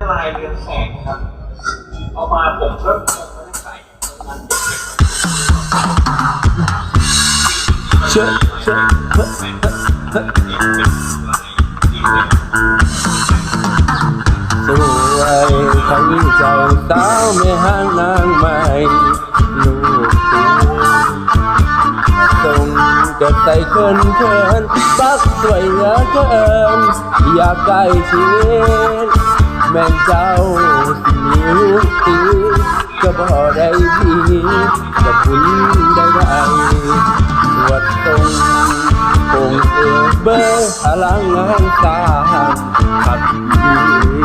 ลายเรืองแสงครับเอามาผมก็ไม่ได้ใส่ตรงนั้นเก็บไว้เชอะเชอะเฮ้เฮ้สวยทั้งใจสาวไม่ห่างนางไม่ลูกตูส่งจดใส่เคินเคินปักสวยเหลือเกินอยากใกล้ชิด ม่นเจ้าสิมีลูกตีก็บ่ได้ดีก็คุณได้ได้สวดทรงคงเออเบอร์พลังงานสร้างขับดี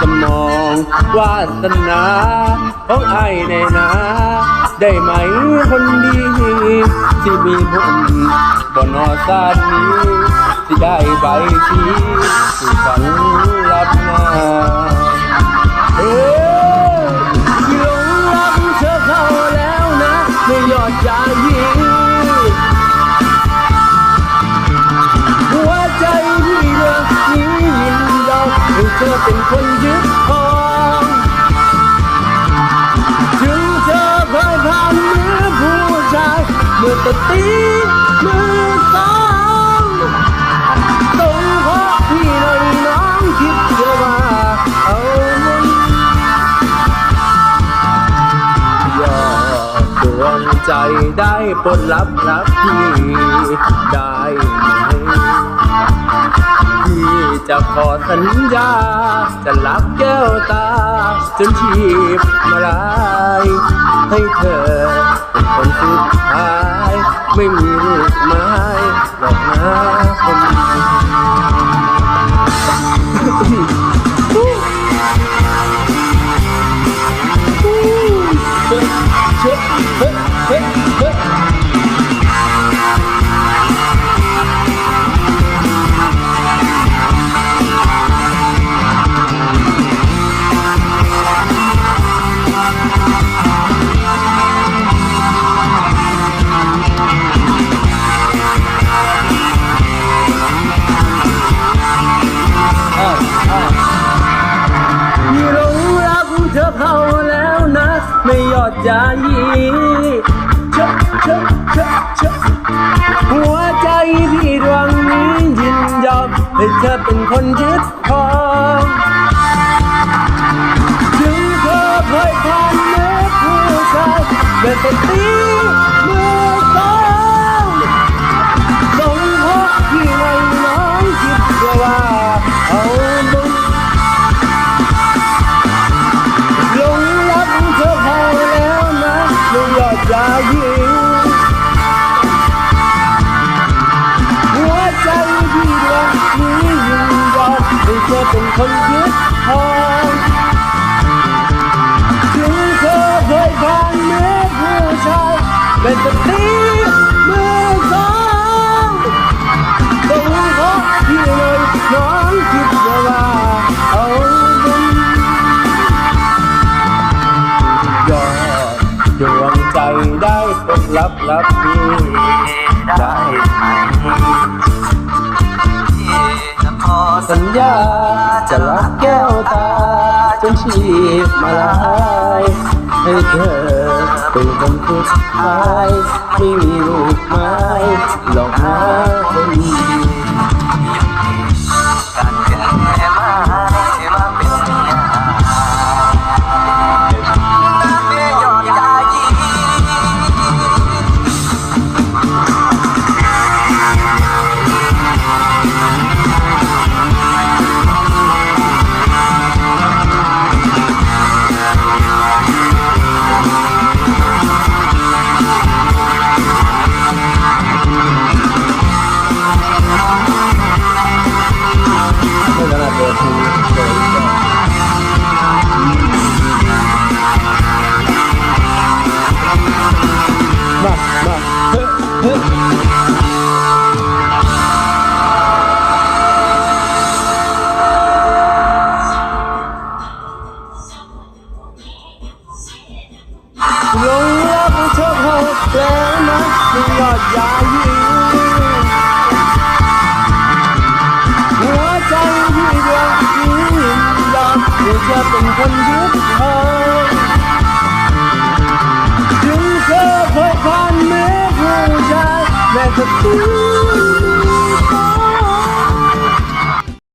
สมองวาสนาของไอ้ในนาได้ไหมคนดีที่มีบุญบนอซาดนี้ที่ได้ใบที่ฝันรับ มื่อตะตีมือสองต้องขอพี่น้องน้องคิดเธอว่าเอามันยอดดวงใจได้ปลลับรับพี่ได้ไหม จะขอสัญญา จะรับแก้วตา จนชีพมาลายให้เธอเป็นคนสุดท้าย ไม่มีลูกไม้หรอกนะคนดี เธอเข้าแล้วนะ ไม่ยอดจายีเชอะเชอะเชอะเชหัวใจที่ดวงนี้ยินยอมให้เธอเป็นคนยึดครองถึงเธอเคยผ่านเมื่อผู้ชายเดินไปตีายิงหัวใจพี่ดวงนี้ยินยอมให้เธอเป็นคนยึดทองถึงเธอเคยผ่านเมื่อผู้ชายเป็นสตรี ใจได้ปลดลับลับพี่ได้ไหมสัญญาจะรักแก้วตาจนชีพมาลายให้เธอเป็นคนสุดท้ายไม่มีลูกไม้หลอกม เป็นคนยึดทอถึงเธอเคยผ่านมือผู้ชายแม้จะตี